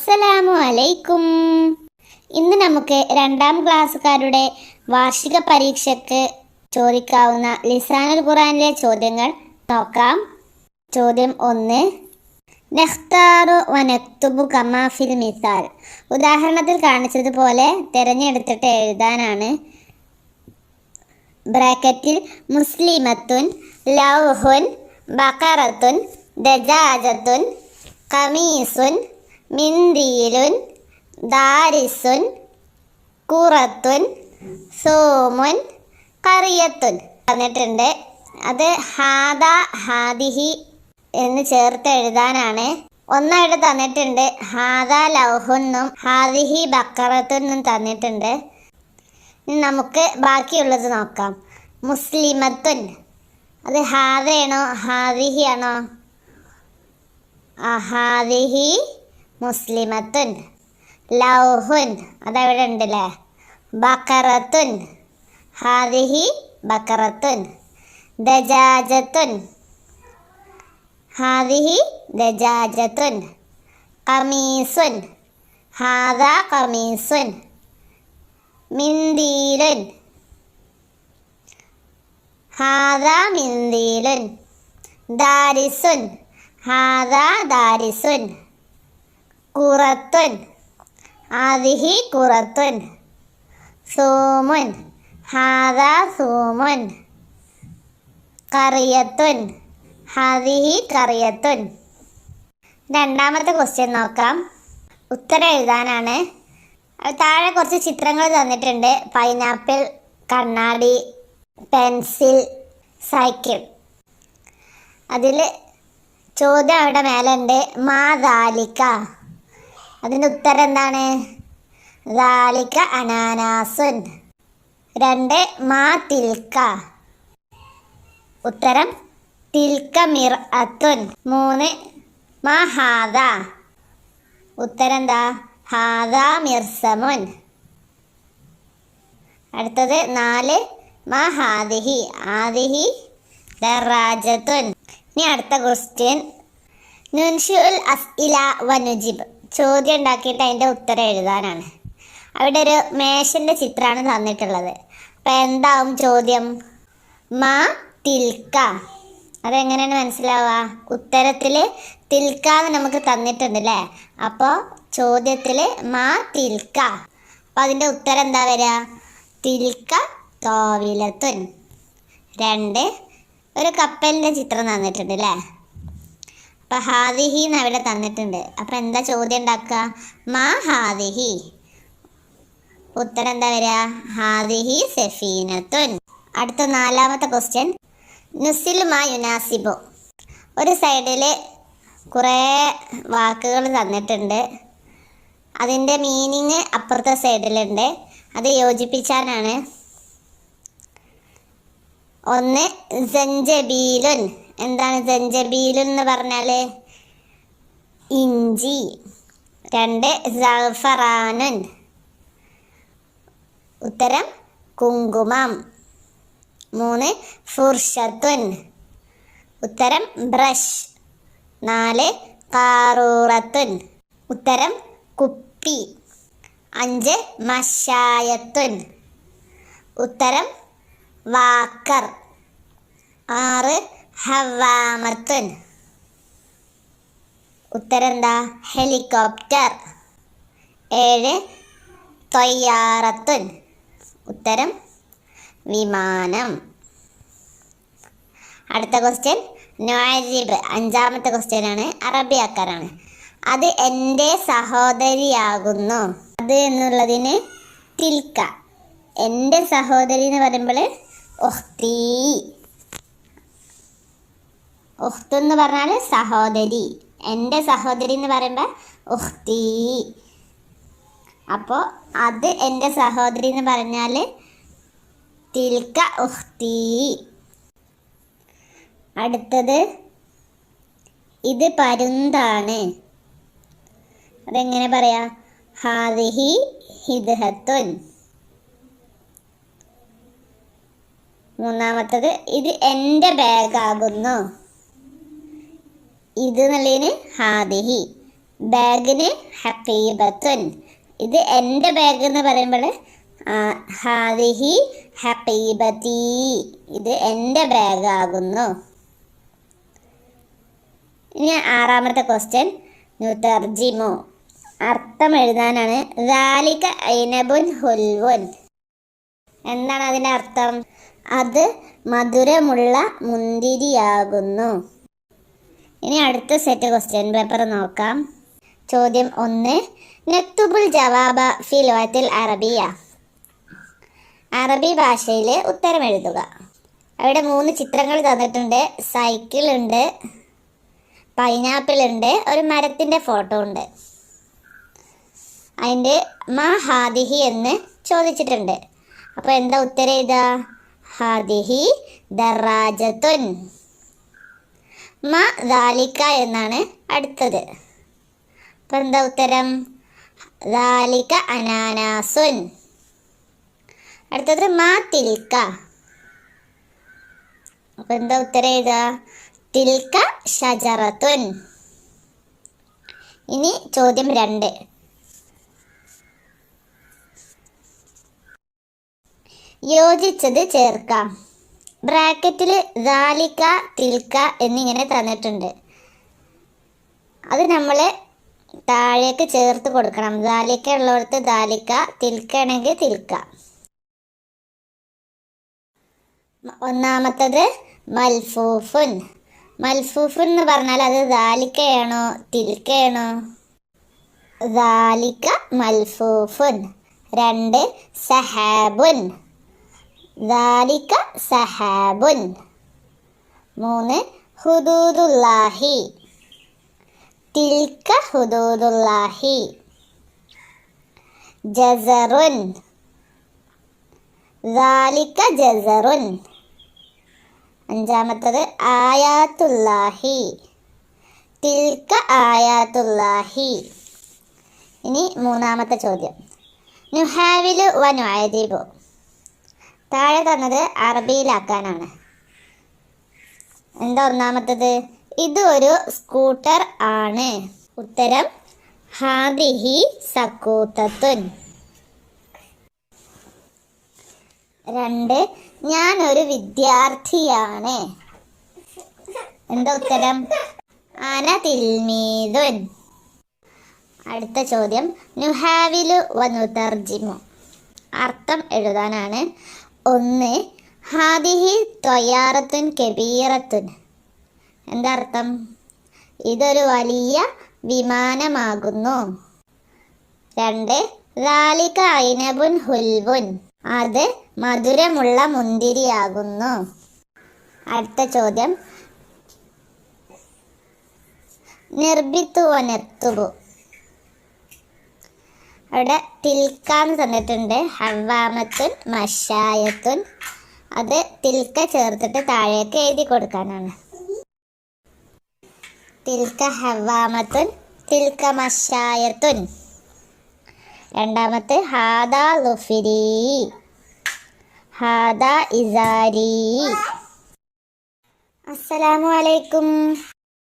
അസ്സലാമു അലൈക്കും ഇന്ന് നമുക്ക് രണ്ടാം ക്ലാസ്സുകാരുടെ വാർഷിക പരീക്ഷയ്ക്ക് ചോദിക്കാവുന്ന ലിസാനുൽ ഖുറാനിലെ ചോദ്യങ്ങൾ നോക്കാം. ചോദ്യം ഒന്ന്. നെഹ്താറു വനക്തുബു കമാഫിൽ മിസാൽ. ഉദാഹരണത്തിൽ കാണിച്ചതുപോലെ തിരഞ്ഞെടുത്തിട്ട് എഴുതാനാണ്. ബ്രാക്കറ്റിൽ മുസ്ലിമത്തുൻ ലൗഹുൻ ബക്കറത്തുൻ ദജാജത്തുൻ കമീസുൻ മിന്ദീലുൻ ദാരിസുൻ കുറത്തുൻ സോമുൻ കറിയത്തുൻ. പറഞ്ഞിട്ടുണ്ട്. അത് ഹാദ ഹാദിഹി എന്ന് ചേർത്ത് എഴുതാനാണ്. ഒന്നായിട്ട് തന്നിട്ടുണ്ട്. ഹാദ ലൗഹുന്നും ഹാദിഹി ബക്കറത്തുന്നും തന്നിട്ടുണ്ട്. നമുക്ക് ബാക്കിയുള്ളത് നോക്കാം. മുസ്ലിമത്തുൻ. അത് ഹാദയാണോ? ഹാദിഹി ആണോ ഹാദിഹി മുസ്ലിമത്തുൻ ലൗഹുൻ അതവിടെ ഉണ്ടല്ലേ ബക്കറത്തുൻ ഹാദിഹി ബക്കറത്തുൻ ദജാജത്തുൻ ഹാദിഹി ദജാജത്തുൻ കമീസുൻ ഹാദ കമീസുൻ മിന്ദീലുൻ ഹാദ മിന്ദീലുൻ ദാരിസുൻ ഹാദ ദാരിസുൻ. കുറത്തുൻ ആദിഹി കുറത്തുൻ സോമുൻ. ഹാദ സോമുൻ. കറിയത്തുൻ ഹാദിഹി കറിയത്തുൻ രണ്ടാമത്തെ ക്വസ്റ്റ്യൻ നോക്കാം. ഉത്തരം എഴുതാനാണ്. താഴെ കുറച്ച് ചിത്രങ്ങൾ തന്നിട്ടുണ്ട്. പൈനാപ്പിൾ കണ്ണാടി പെൻസിൽ സൈക്കിൾ അതിൽ ചോദ്യം അവിടെ മേലെ ഉണ്ട്. മാ ദാലിക്ക അതിന്റെ ഉത്തരം എന്താണ്? ദാലിക അനാനാസുൻ. രണ്ട് മാ തിൽക്ക. ഉത്തരം തിൽക്ക മിർ അത്തുൻ മൂന്ന് മാ ഹാദ. ഉത്തരം എന്താ? ഹാദ മിർസമുൻ. അടുത്തത് നാല് മാ ഹാദിഹി. ആദിഹി ദറാജത്തുൻ ഇനി അടുത്ത ക്വസ്റ്റ്യൻ നുൻഷുൽ അസ്ഇല വനുജിബ് ചോദ്യം ഉണ്ടാക്കിയിട്ട് അതിന്റെ ഉത്തരം എഴുതാനാണ്. അവിടെ ഒരു മേശന്റെ ചിത്രമാണ് തന്നിട്ടുള്ളത്. അപ്പം എന്താവും ചോദ്യം? മാ തിൽക്ക. അതെങ്ങനെയാണ് മനസ്സിലാവുക? ഉത്തരത്തിൽ തിൽക്ക എന്ന് നമുക്ക് തന്നിട്ടുണ്ട് അല്ലേ അപ്പോൾ ചോദ്യത്തിൽ മാ തിൽക്ക. അപ്പോൾ അതിന്റെ ഉത്തരം എന്താ വരിക? തിൽക്ക തോവിലത്തുൻ രണ്ട് ഒരു കപ്പലിന്റെ ചിത്രം തന്നിട്ടുണ്ട് അല്ലേ അപ്പം ഹാദിഹി എന്ന് അവിടെ തന്നിട്ടുണ്ട്. അപ്പം എന്താ ചോദ്യം ഉണ്ടാക്കുക? മാ ഹാദിഹി. ഉത്തരം എന്താ വരിക? ഹാദിഹി സെഫീനത്തുൻ. അടുത്ത നാലാമത്തെ ക്വസ്റ്റ്യൻ നുസിൽ മാ യുനാസിബോ. ഒരു സൈഡിൽ കുറേ വാക്കുകൾ തന്നിട്ടുണ്ട്. അതിന്റെ മീനിങ് അപ്പുറത്തെ സൈഡിലുണ്ട് അത് യോജിപ്പിച്ചാനാണ് ഒന്ന് ജഞ്ചബീലുൻ എന്താണ് ജഞ്ചബീൽ എന്ന് പറഞ്ഞാൽ ഇഞ്ചി. രണ്ട് സഫറാനുൻ ഉത്തരം കുങ്കുമം. മൂന്ന് ഫുർഷത്തുൻ ഉത്തരം ബ്രഷ്. നാല് കാറൂറത്തുൻ ഉത്തരം കുപ്പി. അഞ്ച് മഷായത്തുൻ ഉത്തരം വാക്കർ. ആറ് ഹവാമത്തുൻ ഉത്തരം എന്താ ഹെലികോപ്റ്റർ. ഏഴ് തൊയ്യാറത്തുൻ. ഉത്തരം വിമാനം. അടുത്ത ക്വസ്റ്റ്യൻ നോജിബ് അഞ്ചാമത്തെ ക്വസ്റ്റ്യൻ ആണ് അറബി അക്കാരാണ് അത് എന്റെ സഹോദരിയാകുന്നു. അത് എന്നുള്ളതിന് തിൽക്ക. എന്റെ സഹോദരി എന്ന് പറയുമ്പോൾ ഒഹ്തി. ഒഹ്തു എന്ന് പറഞ്ഞാൽ സഹോദരി. എന്റെ സഹോദരി എന്ന് പറയുമ്പോൾ ഉഹ്തി. അപ്പോൾ അത് എന്റെ സഹോദരി എന്ന് പറഞ്ഞാൽ തിൽക്ക ഉഹ്തി. അടുത്തത് ഇത് പരുന്താണ്. അതെങ്ങനെ പറയാ? ഹാദിഹി ഹിദ്ഹത്തുൻ. മൂന്നാമത്തത് ഇത് എന്റെ ബാഗാകുന്നു. ഇത് എന്നുള്ളതിന് ഹാദിഹി. ബാഗിന് ഹക്കീബത്തുൻ. ഇത് എന്റെ ബാഗ് എന്ന് പറയുമ്പോൾ ഹാദിഹി ഹക്കീബത്തി. ഇത് എന്റെ ബാഗ് ആകുന്നു. ഇനി ആറാമത്തെ ക്വസ്റ്റ്യൻ നുതർജിമോ. അർത്ഥം എഴുതാനാണ്. ദാലിക ഐനബുൻ ഹുൽവുൻ. എന്താണ് അതിന്റെ അർത്ഥം? അത് മധുരമുള്ള മുന്തിരിയാകുന്നു. ഇനി അടുത്ത സെറ്റ് ക്വസ്റ്റ്യൻ പേപ്പർ നോക്കാം. ചോദ്യം ഒന്ന്. നക്തുബുൽ ജവാബ ഫി ലോകത്തിൽ അറബിയ. അറബി ഭാഷയിൽ ഉത്തരം എഴുതുക. അവിടെ മൂന്ന് ചിത്രങ്ങൾ തന്നിട്ടുണ്ട്. സൈക്കിൾ ഉണ്ട് പൈനാപ്പിൾ ഉണ്ട് ഒരു മരത്തിന്റെ ഫോട്ടോ ഉണ്ട്. അതിന്റെ മാ ഹാദിഹി എന്ന് ചോദിച്ചിട്ടുണ്ട്. അപ്പോൾ എന്താ ഉത്തരം ഇതാ ഹാദിഹി ദറാജത്തുൻ. മ ദാലിക്ക എന്നാണ് അടുത്തത്. അപ്പം എന്താ ഉത്തരം? ദാലിക അനാനാസുൻ. അടുത്തത് മാ തിൽക്ക. അപ്പം എന്താ ഉത്തരം ഏതാ തിൽക്ക ഷജറത്തുൻ ഇനി ചോദ്യം രണ്ട്. യോജിച്ചത് ചേർക്കാം. ബ്രാക്കറ്റിൽ ദാലിക്ക തിൽക്ക എന്നിങ്ങനെ തന്നിട്ടുണ്ട്. അത് നമ്മൾ താഴേക്ക് ചേർത്ത് കൊടുക്കണം. ദാലിക്ക ഉള്ളവർക്ക് ദാലിക്ക തിൽക്കണമെങ്കിൽ തിൽക്ക. ഒന്നാമത്തത് മൽഫൂഫുൻ. മൽഫൂഫുൻ എന്ന് പറഞ്ഞാൽ അത് ദാലിക്കയാണോ തിൽക്കയാണോ? ദാലിക്ക മൽഫൂഫുൻ. രണ്ട് സഹാബുൻ. ദാലിക സഹാബുൻ. മൂന്ന് ഹുദൂദുല്ലാഹി. തിൽക്ക ഹുദൂദുല്ലാഹി. ജസറുൻ. ദാലിക ജസറുൻ. അഞ്ചാമത്തത് ആയാത്തുല്ലാഹി. തിൽക്ക ആയാത്തുല്ലാഹി. ഇനി മൂന്നാമത്തെ ചോദ്യം. നുഹാവിലു വ നുഅദിബു. താഴെ തന്നത് അറബിയിലാക്കാനാണ്. എന്താ ഒന്നാമത്തത്? ഇത് ഒരു സ്കൂട്ടർ ആണ്. ഉത്തരം ഹാദിഹി സക്കൂത്തത്തുൻ. രണ്ട് ഞാൻ ഒരു വിദ്യാർത്ഥിയാണ്. എന്താ ഉത്തരം? അന തിൽമീതുൻ അടുത്ത ചോദ്യം നുഹാവിലു വനുതർജിമു അർത്ഥം എഴുതാനാണ്. ഒന്ന് ഹാദിഹി ത്വയാറത്തുൻ കെബീറത്തുൻ. എന്താ അർത്ഥം? ഇതൊരു വലിയ വിമാനമാകുന്നു. രണ്ട് ലാലിക ഐനബുൻ ഹുൽവുൻ അത് മധുരമുള്ള മുന്തിരിയാകുന്നു. അടുത്ത ചോദ്യം. നിർബിത്തു വനെത്തുബു. അവിടെ തിൽക്കാന്ന് തന്നിട്ടുണ്ട്. ഹവാമത്തുൻ മഷായത്തുൻ. അത് തിൽക്ക ചേർത്തിട്ട് താഴേക്ക് എഴുതി കൊടുക്കാനാണ്. തിൽക്ക ഹവാമത്തുൻ തിൽക്ക മഷായത്തുൻ. രണ്ടാമത്തെ ഹാദ ലുഫിരി. ഹാദ ഇസാരി. അസ്സലാമു അലൈക്കും.